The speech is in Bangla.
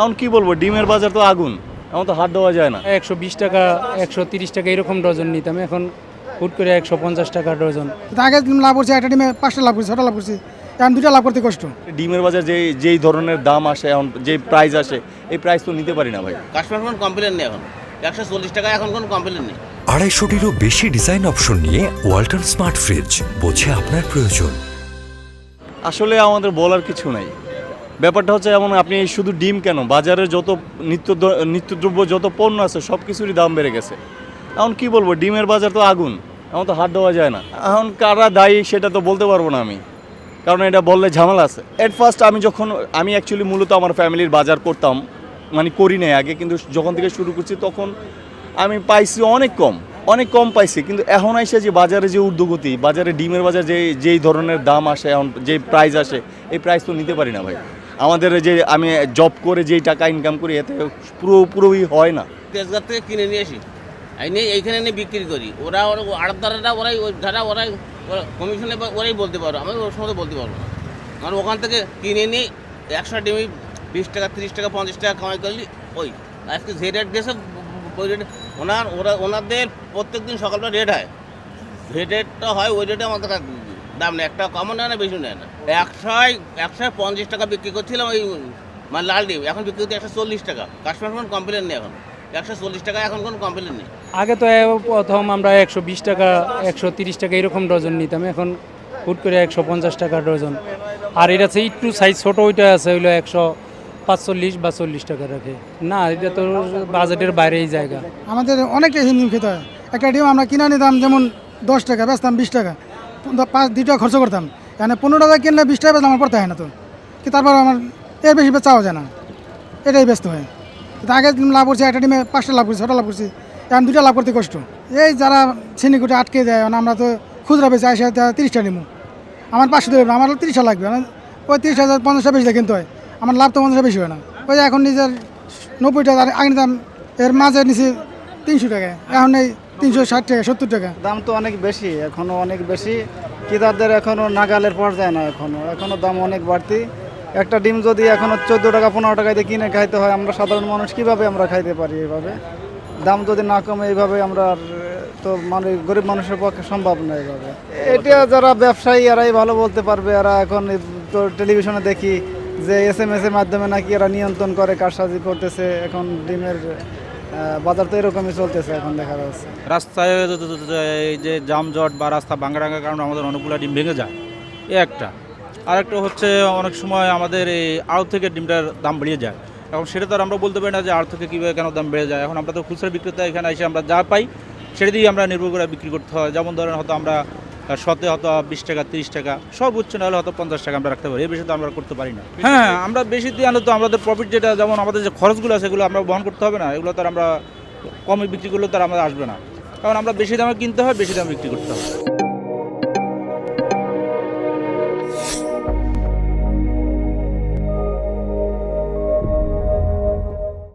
এখন কি বলব ডিমের বাজার তো আগুন এখন তো হাত দেওয়া যায় না। একশো বিশ টাকা একশো তিরিশ টাকা এরকম ডজন নিতাম এখন হুট করে একশো পঞ্চাশ টাকা ডজন। তো আগে লাভ করছে একটা ডিমে পাঁচটা লাভ করছি ছটা লাভ করছি এখন দুটা লাভ করতে কষ্ট। ডিমের বাজার যে যেই ধরনের দাম আসে এখন যে প্রাইস আসে এই প্রাইস তো নিতে পারি না ভাই। কাস্টমার কোনো কমপ্লেন নেই এখন। একশো চল্লিশ টাকা এখন কোনো কমপ্লেন নেই। আড়াইশোটিরও বেশি ডিজাইন অপশন নিয়ে ওয়ালটন স্মার্ট ফ্রিজ বোঝে আপনার প্রয়োজন। আসলে আমাদের বলার কিছু নাই। ব্যাপারটা হচ্ছে এমন আপনি শুধু ডিম কেন? বাজারে যত নিত্য নিত্যদ্রব্য যত পণ্য আছে সব কিছুরই দাম বেড়ে গেছে। এখন কি বলব, ডিমের বাজার তো আগুন। এখন তো হাত দেওয়া যায় না। এখন কারা দায়ী সেটা তো বলতে পারব না আমি। কারণ এটা বললে ঝামেলা আছে। এট ফার্স্ট আমি যখন, আমি অ্যাকচুয়ালি মূলত আমার ফ্যামিলির বাজার করতাম মানে করি নাই আগে, কিন্তু যখন থেকে শুরু করছি তখন আমি পাইছি অনেক কম অনেক কম পাইছি। কিন্তু এখন এসে যে বাজারে যে ঊর্ধ্বগতি, বাজারে ডিমের বাজার যে, যেই ধরনের দাম আসে, এখন যে প্রাইস আসে, এই প্রাইস তো নিতে পারি না ভাই। আমাদের যে আমি জব করে যেই টাকা ইনকাম করি, এতে পুরো পুরোই হয় না। তেজগাঁ থেকে কিনে নিয়ে আসি। এই নিয়ে এইখানে নিয়ে বিক্রি করি। ওরা ওরা আড়তদারেরা ওরাই ওই যারা ওরাই কমিশনে ওরাই বলতে পারো। আমি ওর সময় বলতে পারব না। কারণ ওখান থেকে কিনে নিয়ে একশো ডিমি, বিশ টাকা, তিরিশ টাকা, পঞ্চাশ টাকা কামাই করলি, ওই। আজকে যে রেট দিয়েছে, ওই রেট ওনার, ওরা, ওনাদের প্রত্যেক দিন সকালবেলা রেট হয়। যে রেটটা হয়, ওই রেটে আমাদের দাম নেই একটা কমও নেয় না বেশি নেয় না। একশোয় একশোয় পঞ্চাশ টাকা বিক্রি করছিলাম ওই মানে লাল ডিম এখন বিক্রি করতে একশো চল্লিশ টাকা। কাস্টমার কোনো কমপ্লেন নেই এখন। একশো চল্লিশ টাকা এখন কোনো কমপ্লেন নেই। আগে তো প্রথম আমরা একশো বিশ টাকা একশো তিরিশ টাকা এরকম ডজন নিতাম এখন হুট করে একশো পঞ্চাশ টাকা ডজন। আর এটা হচ্ছে একটু সাইজ ছোটো ওইটা আছে হইল একশো পাঁচচল্লিশ বা চল্লিশ টাকা রাখে। না এটা তো বাজেটের বাইরেই জায়গা। আমাদের অনেক ডিম খেতে হয়। একটা ডিম আমরা কিনে নিতাম যেমন দশ টাকা বেচতাম বিশ টাকা। পাঁচ দুই টাকা খরচ করতাম। এখানে পনেরো টাকা কিনলে বিশ টাকা আমার পড়তে হয় না তো। কি তারপর আমার এর বেশি চাওয়া যায় না। এটাই ব্যস্ত হয়। কিন্তু আগে লাভ করছি, একটা ডিমে পাঁচটা লাভ করছি, ছটা লাভ করছি। এখন দুটা লাভ করতে কষ্ট। এই যারা ছিনিকুটে আটকে দেয় মানে আমরা তো খুচরা বেশি আসে তিরিশটা নিমু। আমার পাঁচশো দেবে আমার তিরিশটা লাগবে। মানে ওই তিরিশ হাজার, পঞ্চাশটা বেশি কিনতে হয়। আমার লাভ তো পঞ্চাশটা বেশি হয় না। ওই এখন নিজের নব্বই টাকা আগে নিতাম এর মাঝে নিচে তিনশো টাকা এখন এই তিনশো ষাট টাকা, সত্তর টাকা। দাম তো অনেক বেশি, এখনও অনেক বেশি। ক্রেতাদের এখনও নাগালের পর্যায়ে না এখনও। এখনও দাম অনেক বাড়তি। একটা ডিম যদি এখনও চোদ্দ টাকা, পনেরো টাকা দিয়ে কিনে খাইতে হয়, আমরা সাধারণ মানুষ কীভাবে আমরা খাইতে পারি এইভাবে দাম যদি না কমে এইভাবে আমরা তো মানে গরিব মানুষের পক্ষে সম্ভব না এইভাবে এটা যারা ব্যবসায়ী, এরাই ভালো বলতে পারবে। এরা এখন তো টেলিভিশনে দেখি যে এস এম এস এর মাধ্যমে নাকি এরা নিয়ন্ত্রণ করে, কারসাজি করতেছে। এখন ডিমের বাজার তো এরকমই চলতেছে এখন দেখা যাচ্ছে। রাস্তায় এই যে যানজট বা রাস্তা ভাঙা রাঙার কারণে আমাদের অনেকগুলো ডিম ভেঙে যায়, এ একটা। আরেকটা হচ্ছে অনেক সময় আমাদের এই আড়ত থেকে ডিমটার দাম বেড়ে যায়। এখন সেটা তো আর আমরা বলতে পারি না যে আড়ত থেকে কীভাবে কেন দাম বেড়ে যায়। এখন আমরা তো খুচরা বিক্রেতা, এখানে এসে আমরা যা পাই, সেটা দিয়েই আমরা নির্ভর করে বিক্রি করতে হয়। যেমন ধরেন হয়তো আমরা শতে হয়তো বিশ টাকা তিরিশ টাকা সর্বোচ্চ নাহলে হয়তো পঞ্চাশ টাকা আমরা রাখতে পারি। এই বেশি তো আমরা করতে পারি না। হ্যাঁ আমরা বেশি দিয়ে আনলে তো আমাদের প্রফিট যেটা যেমন আমাদের যে খরচগুলো আছে সেগুলো আমরা বহন করতে হবে না। এগুলো তো আমরা কমে বিক্রি করলেও তার আমাদের আসবে না। কারণ আমরা বেশি দামে কিনতে হয় বেশি দামে বিক্রি করতে হবে